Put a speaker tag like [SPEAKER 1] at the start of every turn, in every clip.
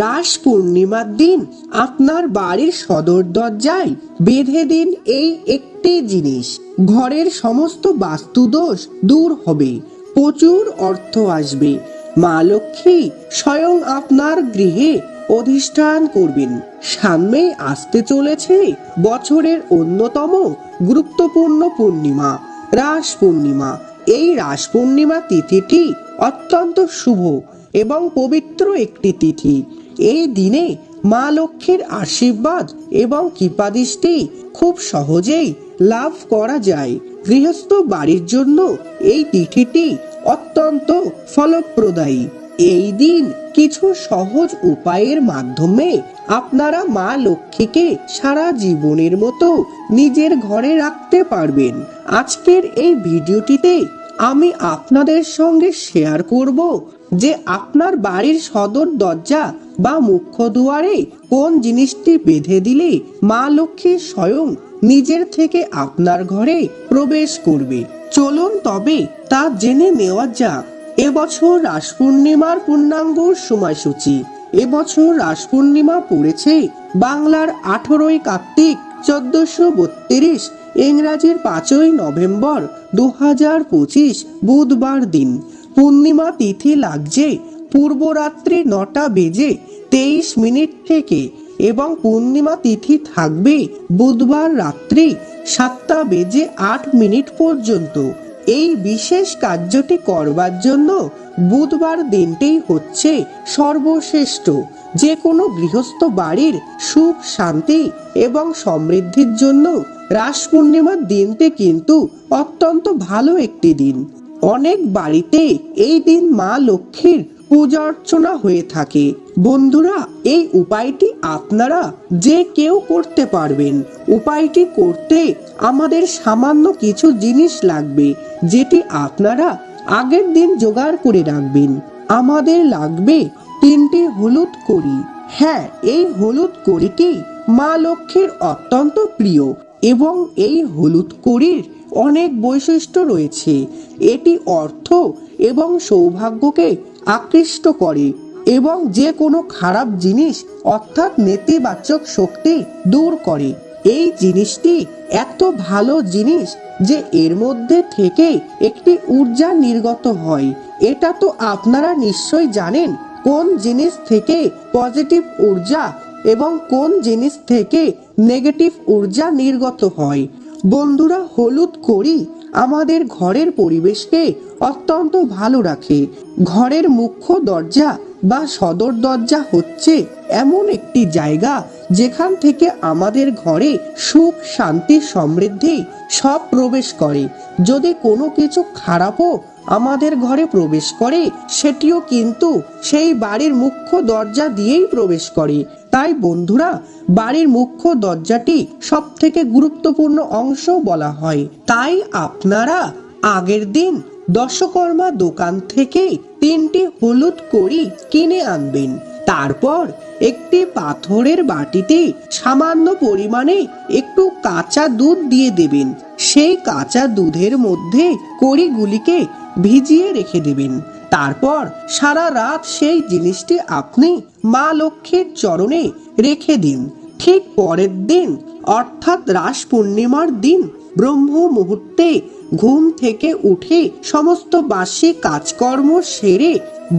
[SPEAKER 1] রাস পূর্ণিমার দিন আপনার বাড়ির সদর দরজায় বেঁধে দিন এই একটি জিনিস। ঘরের সমস্ত বাস্তুদোষ দূর হবে, প্রচুর অর্থ আসবে। মা লক্ষ্মী স্বয়ং আপনার গৃহে অধিষ্ঠান করবেন। সামনে আসতে চলেছে বছরের অন্যতম গুরুত্বপূর্ণ পূর্ণিমা রাস পূর্ণিমা এই রাস পূর্ণিমা তিথিটি অত্যন্ত শুভ এবং পবিত্র একটি তিথি। এই দিনে মা লক্ষ্মীর আশীর্বাদ এবং কৃপাদৃষ্টি খুব সহজেই লাভ করা যায়। গৃহস্থ বাড়ির জন্য এই তিথিটি অত্যন্ত ফলপ্রদায়ী। এই দিন কিছু সহজ উপায়ের মাধ্যমে আপনারা মা লক্ষ্মীকে সারা জীবনের মতো নিজের ঘরে রাখতে পারবেন। আজকের এই ভিডিওটিতে আমি আপনাদের সঙ্গে শেয়ার করব যে আপনার বাড়ির সদর দরজা বা মুখ্য দুয়ারে কোন জিনিসটি বেঁধে দিলে মা লক্ষ্মী স্বয়ং নিজের থেকে আপনার ঘরে প্রবেশ করবে? চলুন তবে তা জেনে নেওয়া যাক। এবছর রাস পূর্ণিমার পূর্ণাঙ্গ সময়সূচি। এবছর রাস পূর্ণিমা পড়েছে বাংলার আঠেরোই কার্তিক চোদ্দশো বত্রিশ, ইংরাজির পাঁচই নভেম্বর দু হাজার পঁচিশ বুধবার দিন। পূর্ণিমা তিথি লাগছে। পূর্বরাত্রি নটা বেজে তেইশ মিনিট থেকে এবং পূর্ণিমা তিথি থাকবে বুধবার রাত্রি সাতটা বেজে আট মিনিট পর্যন্ত। এই বিশেষ কার্যটি করবার জন্য বুধবার দিনটি হচ্ছে সর্বশ্রেষ্ঠ। যে কোনো গৃহস্থ বাড়ির সুখ, শান্তি এবং সমৃদ্ধির জন্য রাস পূর্ণিমার দিনটি কিন্তু অত্যন্ত ভালো একটি দিন। অনেক বাড়িতে এই দিন মা লক্ষ্মীর পূজা অর্চনা হয়ে থাকে। বন্ধুরা, এই উপায়টি আপনারা যে কেউ করতে পারবেন। উপায়টি করতে আমাদের সামান্য কিছু জিনিস লাগবে, যেটি আপনারা আগের দিন জোগাড় করে রাখবেন। আমাদের লাগবে তিনটি হলুদ কড়ি। হ্যাঁ এই হলুদ কড়িটি মা লক্ষ্মীর অত্যন্ত প্রিয় এবং এই হলুদ কড়ির অনেক বৈশিষ্ট্য রয়েছে। এটি অর্থ এবং সৌভাগ্যকে আকৃষ্ট করে এবং যে কোনো খারাপ জিনিস, অর্থাৎ নেতিবাচক শক্তি দূর করে। এই জিনিসটি এত ভালো জিনিস যে এর মধ্যে থেকে একটি ঊর্জা নির্গত হয়। এটা তো আপনারা নিশ্চয়ই জানেন কোন জিনিস থেকে পজিটিভ ঊর্জা এবং কোন জিনিস থেকে নেগেটিভ ঊর্জা নির্গত হয়। বন্ধুরা, হলুদ করি আমাদের ঘরের পরিবেশকে অত্যন্ত ভালো রাখে। ঘরের মুখ্য দরজা বা সদর দরজা হচ্ছে এমন একটি জায়গা যেখান থেকে আমাদের ঘরে সুখ, শান্তি, সমৃদ্ধি সব প্রবেশ করে। যদি কোনো কিছু খারাপও আমাদের ঘরে প্রবেশ করে, সেটিও কিন্তু সেই বাড়ির মুখ্য দরজা দিয়েই প্রবেশ করে। তাই বন্ধুরা, বাড়ির মুখ্য দরজাটি সব থেকে গুরুত্বপূর্ণ অংশ বলা হয়। তাই আপনারা আগের দিন দশকর্মা দোকান থেকে তিনটি হলুদ কড়ি কিনে আনবেন। তারপর একটি পাথরের বাটিতে সামান্য পরিমাণে একটু কাঁচা দুধ দিয়ে দেবেন। সেই কাঁচা দুধের মধ্যে কড়িগুলিকে ভিজিয়ে রেখে দেবেন। তারপর সারা রাত সেই জিনিসটি আপনি মা লক্ষ্মীর চরণে রেখে দিন। ঠিক পরের দিন, অর্থাৎ রাস পূর্ণিমার দিন, ব্রহ্ম মুহূর্তে ঘুম থেকে উঠে সমস্ত বাসি কাজকর্ম সেরে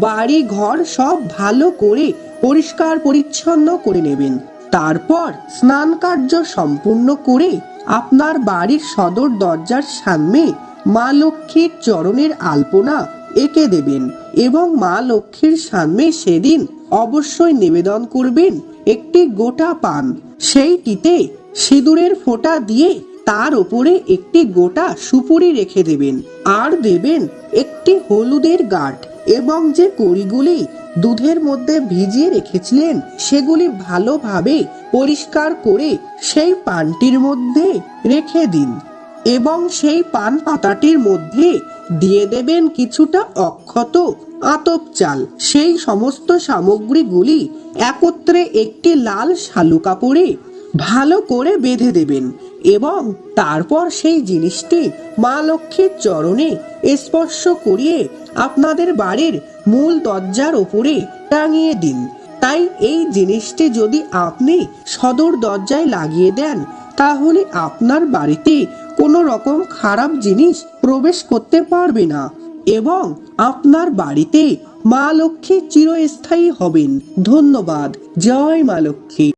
[SPEAKER 1] বাড়ি ঘর সব ভালো করে পরিষ্কার পরিচ্ছন্ন করে নেবেন। তারপর স্নান কার্য সম্পূর্ণ করে আপনার বাড়ির সদর দরজার সামনে মা লক্ষ্মীর চরণের আলপনা এঁকে দেবেন এবং মা লক্ষ্মীর সামনে সেদিন অবশ্যই নিবেদন করবেন একটি গোটা পান। সেইটিতে সিঁদুরের ফোঁটা দিয়ে তার ওপরে একটি গোটা সুপুরি রেখে দেবেন। আর দেবেন একটি হলুদের গাঁট এবং যে কড়িগুলি দুধের মধ্যে ভিজিয়ে রেখেছিলেন, সেগুলি ভালোভাবে পরিষ্কার করে সেই পানটির মধ্যে রেখে দিন এবং সেই পান পাতাটির মধ্যে দিয়ে দেবেন কিছুটা অক্ষত আতপ চাল। সেই সমস্ত সামগ্রীগুলি একত্রে একটি লাল শালু কাপড়ে ভালো করে বেঁধে দেবেন এবং তারপর সেই জিনিসটি মা লক্ষ্মীর চরণে স্পর্শ করিয়ে আপনাদের বাড়ির মূল দরজার ওপরে টাঙিয়ে দিন। তাই এই জিনিসটি যদি আপনি সদর দরজায় লাগিয়ে দেন, তাহলে আপনার বাড়িতে কোনো রকম খারাপ জিনিস প্রবেশ করতে পারবে না এবং আপনার বাড়িতে মা লক্ষ্মী চিরস্থায়ী হবেন। ধন্যবাদ। জয় মা লক্ষ্মী।